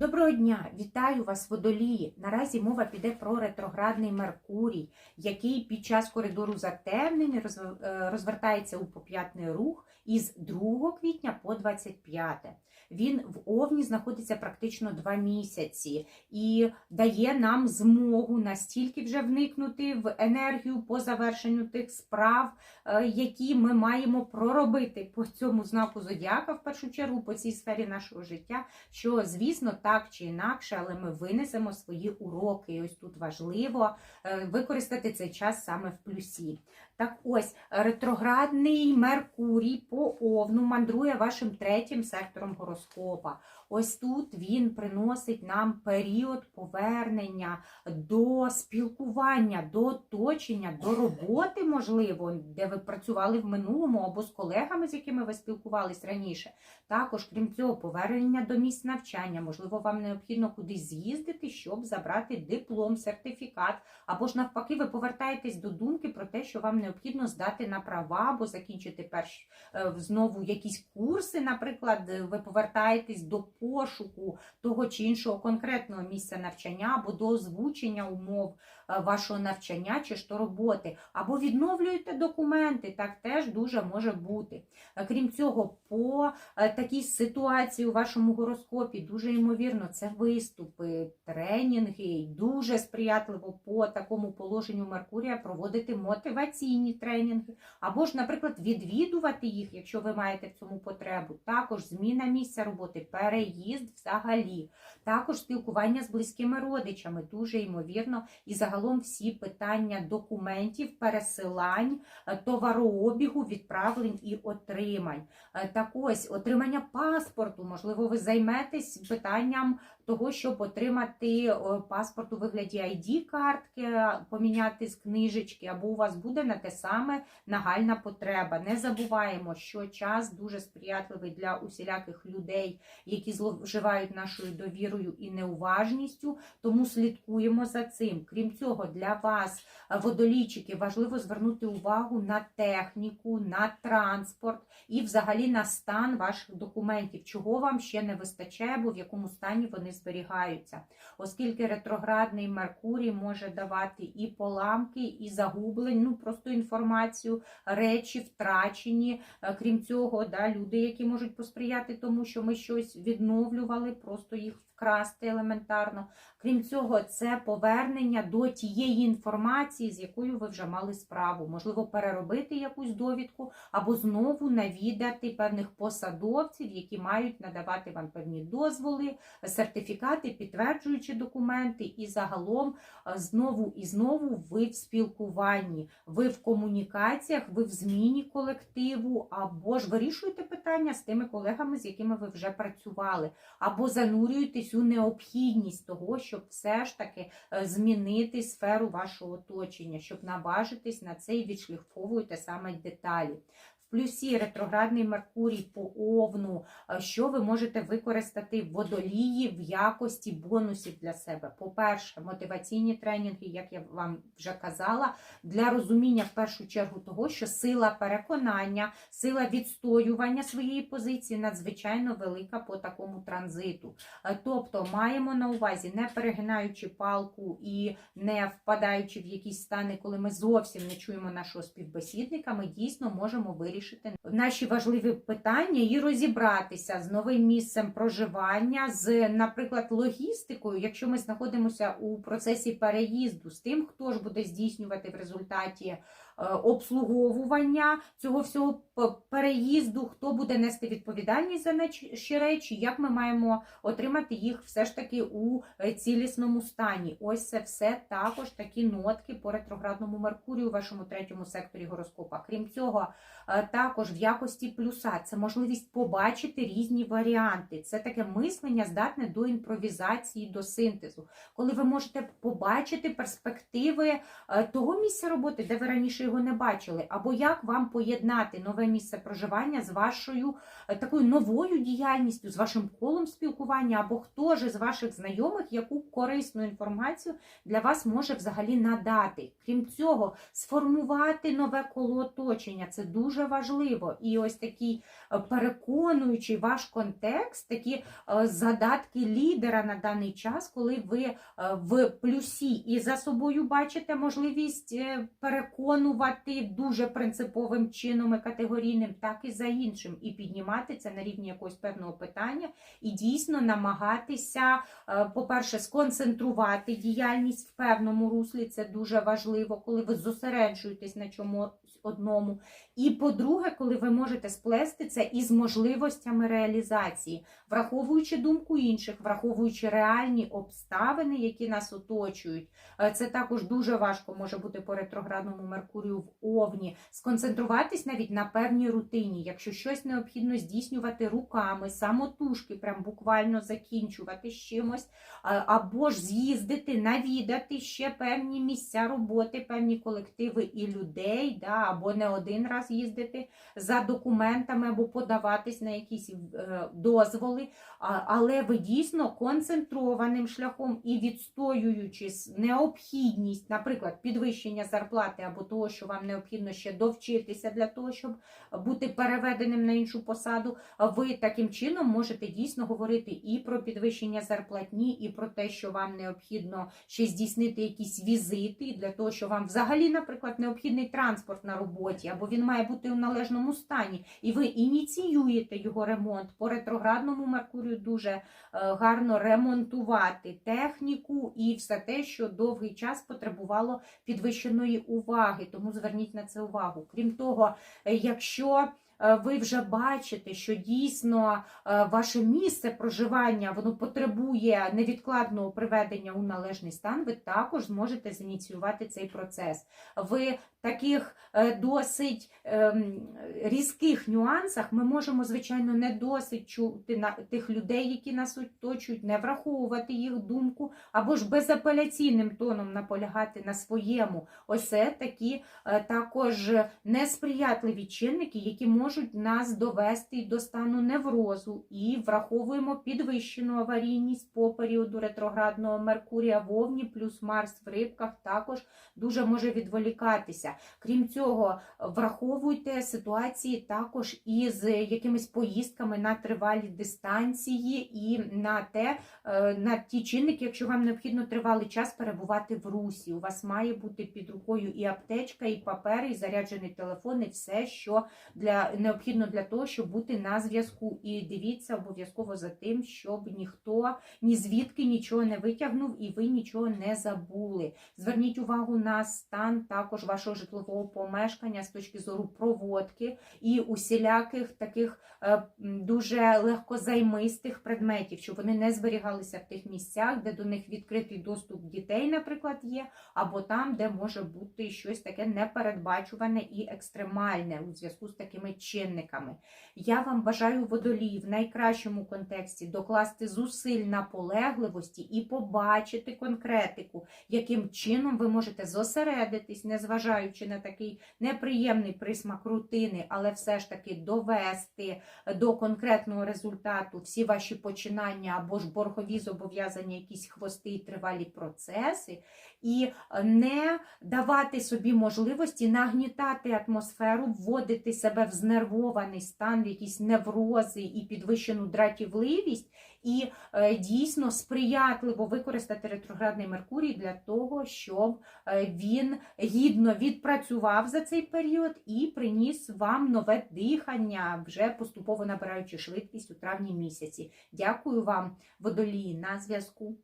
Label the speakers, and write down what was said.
Speaker 1: Доброго дня! Вітаю вас, водолії! Наразі мова піде про ретроградний Меркурій, який під час коридору затемнень е, розвертається у поп'ятний рух із 2 квітня по 25. Він в Овні знаходиться практично два місяці і дає нам змогу настільки вже вникнути в енергію по завершенню тих справ, е, які ми маємо проробити по цьому знаку зодіака, в першу чергу, по цій сфері нашого життя, що, звісно, так чи інакше, але ми винесемо свої уроки. І ось тут важливо е, використати цей час саме в плюсі. Так ось, ретроградний Меркурій по Овну мандрує вашим третім сектором гороскопа. Ось тут він приносить нам період повернення до спілкування, до оточення, до роботи, можливо, де ви працювали в минулому або з колегами, з якими ви спілкувались раніше. Також, крім цього, повернення до місць навчання. Можливо, вам необхідно кудись з'їздити, щоб забрати диплом, сертифікат, або ж навпаки, ви повертаєтесь до думки про те, що вам необхідно здати на права або закінчити перш е, знову якісь курси. Наприклад, ви повертаєтесь до пошуку того чи іншого конкретного місця навчання або до озвучення умов е, вашого навчання чи ж то роботи, або відновлюєте документи. Так теж дуже може бути. Е, Крім цього, по е, такій ситуації у вашому гороскопі дуже ймовірно це виступи, тренінги. Дуже сприятливо по такому положенню Меркурія проводити мотиваційні тренінги, або ж, наприклад, відвідувати їх, якщо ви маєте в цьому потребу. Також зміна місця роботи, переїзд взагалі, також спілкування з близькими родичами, дуже ймовірно, і загалом всі питання документів, пересилань, е, товарообігу, відправлень і отримань. Е, Так ось отримання паспорту. Можливо, ви займетесь питанням того, щоб отримати е, паспорт у вигляді ID-картки, поміняти з книжечки, або у вас буде на те саме нагальна потреба. Не забуваємо, що час дуже сприятливий для усіляких людей, які зловживають нашою довірою і неуважністю, тому слідкуємо за цим. Крім цього, для вас, е, водолійчики, важливо звернути увагу на техніку, на транспорт і взагалі на стан ваших документів, чого вам ще не вистачає, або в якому стані вони зберігаються. Оскільки ретроградний Меркурій може давати і поламки, і загублень, ну просто інформацію, речі втрачені. Е, Крім цього, да, люди, які можуть посприяти тому, що ми щось відновлювали, просто їх вкрасти елементарно. Крім цього, це повернення до тієї інформації, з якою ви вже мали справу. Можливо, переробити якусь довідку або знову навідати певних посадовців, які мають надавати вам певні дозволи, сертифікати, підтверджуючи документи, і загалом е, знову і знову ви в спілкуванні, ви в комунікаціях, ви в зміні колективу, або ж вирішуєте питання з тими колегами, з якими ви вже працювали, або занурюєтесь у необхідність того, щоб все ж таки е, змінити сферу вашого оточення, щоб наважитись на це і відшліфовуєте саме деталі. Плюсі ретроградний Меркурій по овну, е, що ви можете використати в водолії в якості бонусів для себе. По-перше, мотиваційні тренінги, як я вам вже казала, для розуміння в першу чергу того, що сила переконання, сила відстоювання своєї позиції надзвичайно велика по такому транзиту. Е, Тобто маємо на увазі, не перегинаючи палку і не впадаючи в якісь стани, коли ми зовсім не чуємо нашого співбесідника, ми дійсно можемо вирішити наші важливі питання і розібратися з новим місцем проживання, з, наприклад, логістикою, якщо ми знаходимося у процесі переїзду, з тим, хто ж буде здійснювати в результаті обслуговування цього всього переїзду, хто буде нести відповідальність за наші речі, як ми маємо отримати їх все ж таки у е, цілісному стані. Ось це все також такі нотки по ретроградному Меркурію у вашому третьому секторі гороскопа. Крім цього, е, також в якості плюса це можливість побачити різні варіанти. Це таке мислення здатне до імпровізації, до синтезу, коли ви можете побачити перспективи е, того місця роботи, де ви раніше його не бачили, або як вам поєднати нове місце проживання з вашою е, такою новою діяльністю, з вашим колом спілкування, або хто ж з ваших знайомих яку корисну інформацію для вас може взагалі надати. Крім цього, сформувати нове коло оточення це дуже важливо. І ось такий е, переконуючий ваш контекст, такі е, задатки лідера на даний час, коли ви в плюсі і за собою бачите можливість е, переконувати дуже принциповим чином і категорійним, так і за іншим, і піднімати це на рівні якогось певного питання, і дійсно намагатися, е, по-перше, сконцентрувати діяльність в певному руслі. Це дуже важливо, коли ви зосереджуєтесь на чомусь одному. І по-друге, коли ви можете сплести це із можливостями реалізації, враховуючи думку інших, враховуючи реальні обставини, які нас оточують. Е, Це також дуже важко може бути по ретроградному Меркурію в Овні. Сконцентруватись навіть на певній рутині, якщо щось необхідно здійснювати руками, самотужки, прям буквально закінчувати з чимось, або ж з'їздити, навідати ще певні місця роботи, певні колективи і людей, да, або не один раз їздити за документами, або подаватись на якісь е, дозволи, але ви дійсно концентрованим шляхом і відстоюючи необхідність, наприклад, підвищення зарплати або того, що вам необхідно ще довчитися для того, щоб бути переведеним на іншу посаду, ви таким чином можете дійсно говорити і про підвищення зарплатні, і про те, що вам необхідно ще здійснити якісь візити для того, що вам взагалі, наприклад, необхідний транспорт на роботі, або він має бути у належному стані, і ви ініціюєте його ремонт. По ретроградному Меркурію дуже е, гарно ремонтувати техніку і все те, що довгий час потребувало підвищеної уваги. Тому зверніть на це увагу. Крім того, е, якщо е, ви вже бачите, що дійсно е, ваше місце проживання воно потребує невідкладного приведення у належний стан, ви також зможете зініціювати цей процес. Ви таких е, досить ем, різких нюансах ми можемо, звичайно, не досить чути на тих людей, які нас оточують, не враховувати їх думку, або ж безапеляційним тоном наполягати на своєму. Ось такі е, також несприятливі чинники, які можуть нас довести до стану неврозу, і враховуємо підвищену аварійність по періоду ретроградного Меркурія в Овні, плюс Марс в рибках також дуже може відволікатися. Крім цього, враховуйте ситуації також із якимись поїздками на тривалі дистанції і на те, е, на ті чинники, якщо вам необхідно тривалий час перебувати в русі. У вас має бути під рукою і аптечка, і папери, і заряджений телефон, і все, що для необхідно для того, щоб бути на зв'язку. І дивіться обов'язково за тим, щоб ніхто ні звідки нічого не витягнув і ви нічого не забули. Зверніть увагу на стан також вашого житлового помешкання з точки зору проводки і усіляких таких е, дуже легкозаймистих предметів, щоб вони не зберігалися в тих місцях, де до них відкритий доступ дітей, наприклад, є, або там, де може бути щось таке непередбачуване і екстремальне у зв'язку з такими чинниками. Я вам бажаю водолії в найкращому контексті докласти зусиль наполегливості і побачити конкретику, яким чином ви можете зосередитись, незважаючи на такий неприємний присмак рутини, але все ж таки довести до конкретного результату всі ваші починання або ж боргові зобов'язання, якісь хвости і тривалі процеси, і не давати собі можливості нагнітати атмосферу, вводити себе в знервований стан, в якісь неврози і підвищену дратівливість, і е, дійсно сприятливо використати ретроградний Меркурій для того, щоб е, він гідно відпрацював за цей період і приніс вам нове дихання, вже поступово набираючи швидкість у травні місяці. Дякую вам, водолії, на зв'язку.